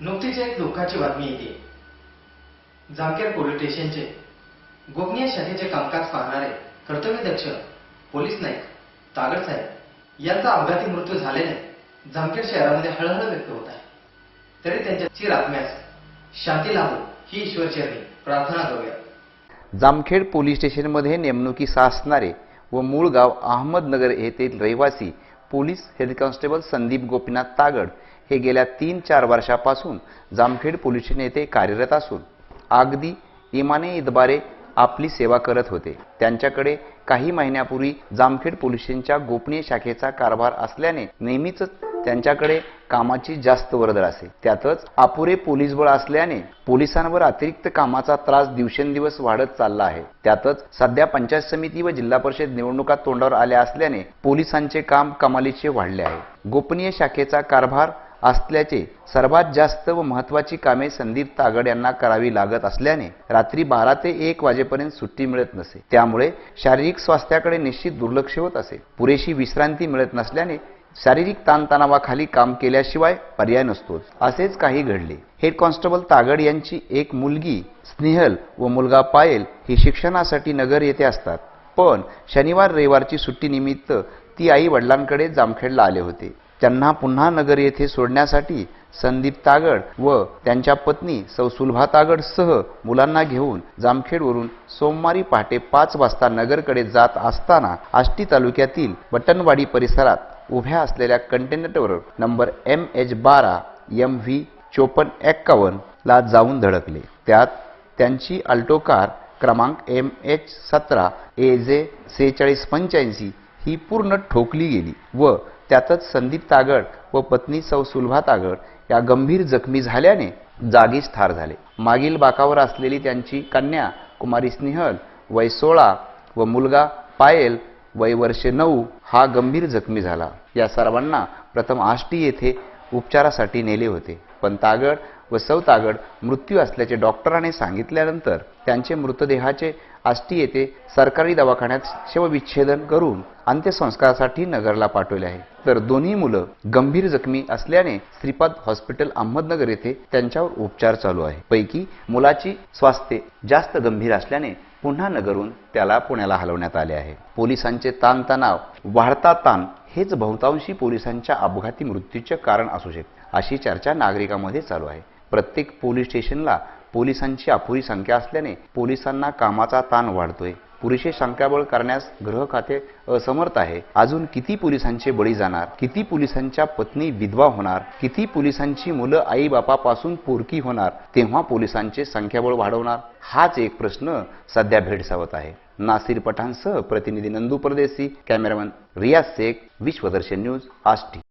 नुकतीच एक दुःखाची बातमी येते. जामखेड पोलीस स्टेशनचे गोपनीय शाखेचे कामकाज पाहणारे कर्तव्यदक्ष पोलीस नाईक तागड साहेब यांचा अपघाती मृत्यू झाल्याने जामखेड शहरामध्ये हळहळ व्यक्त होत आहे. तरी त्यांच्या चिर आत्म्यास शांती लाभो ही ईश्वरचरणी प्रार्थना करूया. जामखेड पोलीस स्टेशनमध्ये नेमणुकीस असणारे व मूळ गाव अहमदनगर येथील रहिवासी police head constable Sandeep Gopinath Tagad हे गेल्या तीन चार वर्षापासून जामखेड पोलीस नेते येथे कार्यरत असून अगदी इमाने इतबारे आपली सेवा करत होते. त्यांच्याकडे काही महिन्यापूर्वी जामखेड पोलिसांच्या गोपनीय शाखेचा कारभार असल्याने नेहमीच त्यांच्याकडे कामाची जास्त वर्दळ असे. त्यातच अपुरे पोलीस बळ असल्याने पोलिसांवर अतिरिक्त कामाचा त्रास दिवसेंदिवस वाढत चालला आहे. त्यातच सध्या पंचायत समिती व जिल्हा परिषद निवडणुका तोंडावर आल्या असल्याने पोलिसांचे काम कमालीचे वाढले आहे. गोपनीय शाखेचा कारभार असल्याचे सर्वात जास्त व महत्वाची कामे संदीप तागड यांना करावी लागत असल्याने रात्री बारा ते एक वाजेपर्यंत सुट्टी मिळत नसे. त्यामुळे शारीरिक स्वास्थ्याकडे निश्चित दुर्लक्ष होत असे. पुरेशी विश्रांती मिळत नसल्याने शारीरिक ताणतणावाखाली काम केल्याशिवाय पर्याय नसतोच असेच काही घडले. हेड कॉन्स्टेबल तागड यांची एक मुलगी स्नेहल व मुलगा पायल ही शिक्षणासाठी नगर येथे असतात. पण शनिवार रविवारची सुट्टीनिमित्त ती आई वडिलांकडे जामखेडला आले होते. त्यांना पुन्हा नगर येथे सोडण्यासाठी संदीप तागड व त्यांच्या पत्नी सौ सुलभा तागड सह मुलांना घेऊन जामखेडवरून सोमवारी पहाटे पाच वाजता नगरकडे जात असताना आष्टी तालुक्यातील बटनवाडी परिसरात उभ्या असलेल्या कंटेनरवर नंबर एम एच बारा एम व्ही चोपन्न एक्कावन्न ला जाऊन धडकले. त्यात त्यांची अल्टो कार क्रमांक एम एच सतरा ए जे सेहेचाळीस पंच्याऐंशी ही पूर्ण ठोकली गेली व त्यातच संदीप तागड व पत्नी सौ सुलभा तागड या गंभीर जखमी झाल्याने जागीच ठार झाले. मागील बाकावर असलेली त्यांची कन्या कुमारी स्नेहल वय सोळा व मुलगा पायल वय वर्षे नऊ हा गंभीर जखमी झाला. या सर्वांना प्रथम आष्टी येथे उपचारासाठी नेले होते. पण तागड व सौ तागड मृत्यू असल्याचे डॉक्टरांनी सांगितल्यानंतर त्यांचे मृतदेहाचे आष्टी येथे सरकारी दवाखान्यात शवविच्छेदन करून अंत्यसंस्कारासाठी नगरला पाठवले आहे. तर दोन्ही मुलं गंभीर जखमी असल्याने श्रीपाद हॉस्पिटल अहमदनगर येथे त्यांच्यावर उपचार चालू आहे. पैकी मुलाची स्वास्थ्य जास्त गंभीर असल्याने पुन्हा नगरून त्याला पुण्याला हलवण्यात आले आहे. पोलिसांचे ताणतणाव वाढता ताण हेच बहुतांशी पोलिसांच्या अपघाती मृत्यूचे कारण असू शकते. अशी चर्चा नागरिकांमध्ये चालू आहे. प्रत्येक पोलीस स्टेशनला पोलिसांची अपुरी संख्या असल्याने पोलिसांना कामाचा ताण वाढतोय. पुरेसे संख्याबळ करण्यास गृह खाते असमर्थ आहे. अजून किती पोलिसांचे बळी जाणार? किती पोलिसांच्या पत्नी विधवा होणार? किती पोलिसांची मुलं आई बापापासून पोरकी होणार? तेव्हा पोलिसांचे संख्याबळ वाढवणार? हाच एक प्रश्न सध्या भेडसावत आहे. नासिर पठाणसह प्रतिनिधी नंदू परदेसी कॅमेरामन रियाज शेख विश्वदर्शन न्यूज आष्टी.